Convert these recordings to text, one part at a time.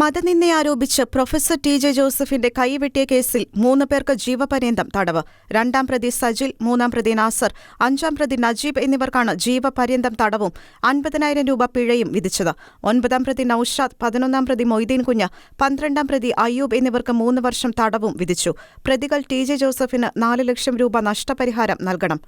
മതനിന്ദയാരോപിച്ച് professor T J ജോസഫിന്റെ കൈവെട്ടിയ കേസിൽ മൂന്ന് പേർക്ക് ജീവപര്യന്തം തടവ്. രണ്ടാം പ്രതി സജിൽ മൂന്നാം പ്രതി നാസർ അഞ്ചാം പ്രതി നജീബ് എന്നിവർക്കാണ് ജീവപര്യന്തം തടവും അൻപതിനായിരം രൂപ പിഴയും വിധിച്ചത്. ഒൻപതാം പ്രതി നൌഷാദ് പതിനൊന്നാം പ്രതി മൊയ്തീൻ കുഞ്ഞ് പന്ത്രണ്ടാം പ്രതി അയ്യൂബ് എന്നിവർക്ക് മൂന്ന് വർഷം തടവും വിധിച്ചു. പ്രതികൾ ടി ജെ ജോസഫിന് നാല് ലക്ഷം രൂപ നഷ്ടപരിഹാരം നൽകണം.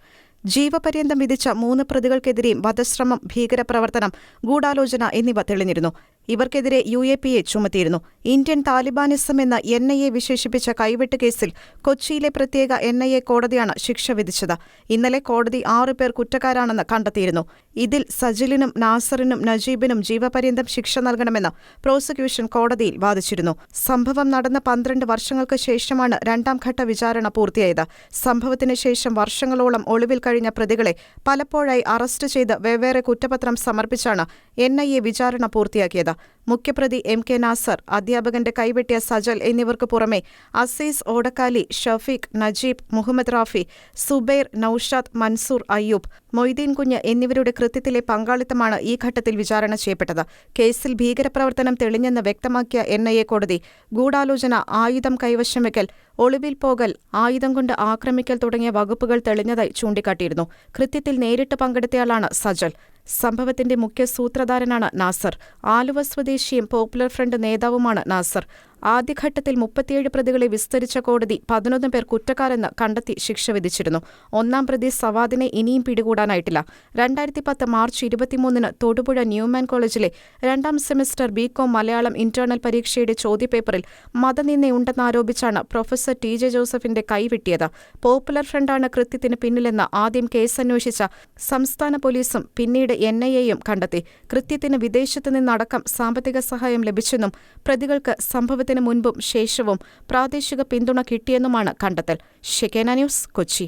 ജീവപര്യന്തം വിധിച്ച മൂന്ന് പ്രതികൾക്കെതിരെയും വധശ്രമം ഭീകരപ്രവർത്തനം ഗൂഢാലോചന എന്നിവ തെളിഞ്ഞിരുന്നു. ഇവർക്കെതിരെ യു എ ചുമത്തിയിരുന്നു. ഇന്ത്യൻ താലിബാനിസം എന്ന എൻ ഐ എ വിശേഷിപ്പിച്ച കൈവെട്ട് കേസിൽ കൊച്ചിയിലെ പ്രത്യേക എൻ ഐ എ കോടതിയാണ് ശിക്ഷ വിധിച്ചത്. ഇന്നലെ കോടതി ആറു പേർ കുറ്റക്കാരാണെന്ന് കണ്ടെത്തിയിരുന്നു. ഇതിൽ സജിലിനും നാസറിനും നജീബിനും ജീവപര്യന്തം ശിക്ഷ നൽകണമെന്ന് പ്രോസിക്യൂഷൻ കോടതിയിൽ വാദിച്ചിരുന്നു. സംഭവം നടന്ന പന്ത്രണ്ട് വർഷങ്ങൾക്ക് ശേഷമാണ് രണ്ടാം ഘട്ട വിചാരണ പൂർത്തിയായത്. സംഭവത്തിന് ശേഷം വർഷങ്ങളോളം ഒളിവിൽ കഴിഞ്ഞ പ്രതികളെ പലപ്പോഴായി അറസ്റ്റ് ചെയ്ത് വെവ്വേറെ കുറ്റപത്രം സമർപ്പിച്ചാണ് എൻ ഐ എ വിചാരണ പൂർത്തിയാക്കിയത്. മുഖ്യപ്രതി എം കെ നാസർ അധ്യാപകന്റെ കൈവെട്ടിയ സജൽ എന്നിവർക്ക് പുറമെ അസീസ് ഓടക്കാലി ഷഫീഖ് നജീബ് മുഹമ്മദ് റാഫി സുബൈർ നൌഷാദ് മൻസൂർ അയ്യൂബ് മൊയ്തീൻ കുഞ്ഞ് എന്നിവരുടെ കൃത്യത്തിലെ പങ്കാളിത്തമാണ് ഈ ഘട്ടത്തിൽ വിചാരണ ചെയ്യപ്പെട്ടത്. കേസിൽ ഭീകരപ്രവർത്തനം തെളിഞ്ഞെന്ന് വ്യക്തമാക്കിയ എൻ ഐ എ കോടതി ഗൂഢാലോചന ആയുധം കൈവശം വയ്ക്കൽ ഒളിവിൽ പോകൽ ആയുധം കൊണ്ട് ആക്രമിക്കൽ തുടങ്ങിയ വകുപ്പുകൾ തെളിഞ്ഞതായി ചൂണ്ടിക്കാട്ടിയിരുന്നു. കൃത്യത്തിൽ നേരിട്ട് പങ്കെടുത്തയാളാണ് സജൽ. സംഭവത്തിന്റെ മുഖ്യ സൂത്രധാരനാണ് നാസർ. ആലുവ സ്വദേശിയും പോപ്പുലർ ഫ്രണ്ട് നേതാവുമാണ് നാസർ. ആദ്യഘട്ടത്തിൽ മുപ്പത്തിയേഴ് പ്രതികളെ വിസ്തരിച്ച കോടതി പതിനൊന്ന് പേർ കുറ്റക്കാരെന്ന് കണ്ടെത്തി ശിക്ഷ വിധിച്ചിരുന്നു. ഒന്നാം പ്രതി സവാദിനെ ഇനിയും പിടികൂടാനായിട്ടില്ല. രണ്ടായിരത്തി പത്ത് മാർച്ച് ഇരുപത്തിമൂന്നിന് തൊടുപുഴ ന്യൂമാൻ കോളേജിലെ രണ്ടാം സെമസ്റ്റർ ബികോം മലയാളം ഇന്റേണൽ പരീക്ഷയുടെ ചോദ്യപേപ്പറിൽ മതനിന്ദയുണ്ടെന്നാരോപിച്ചാണ് പ്രൊഫസർ ടി ജെ ജോസഫിന്റെ കൈവെട്ടിയത് പോപ്പുലർ ഫ്രണ്ടാണ് കൃത്യത്തിന് പിന്നിലെന്ന് ആദ്യം കേസ് അന്വേഷിച്ച സംസ്ഥാന പോലീസും പിന്നീട് എൻ ഐ എയും കണ്ടെത്തി. കൃത്യത്തിന് വിദേശത്തുനിന്നടക്കം സാമ്പത്തിക സഹായം ലഭിച്ചെന്നും പ്രതികൾക്ക് സംഭവത്തിന് മുൻപും ശേഷവും പ്രാദേശിക പിന്തുണ കിട്ടിയെന്നുമാണ് കണ്ടെത്തൽ. Shekinah news Kochi.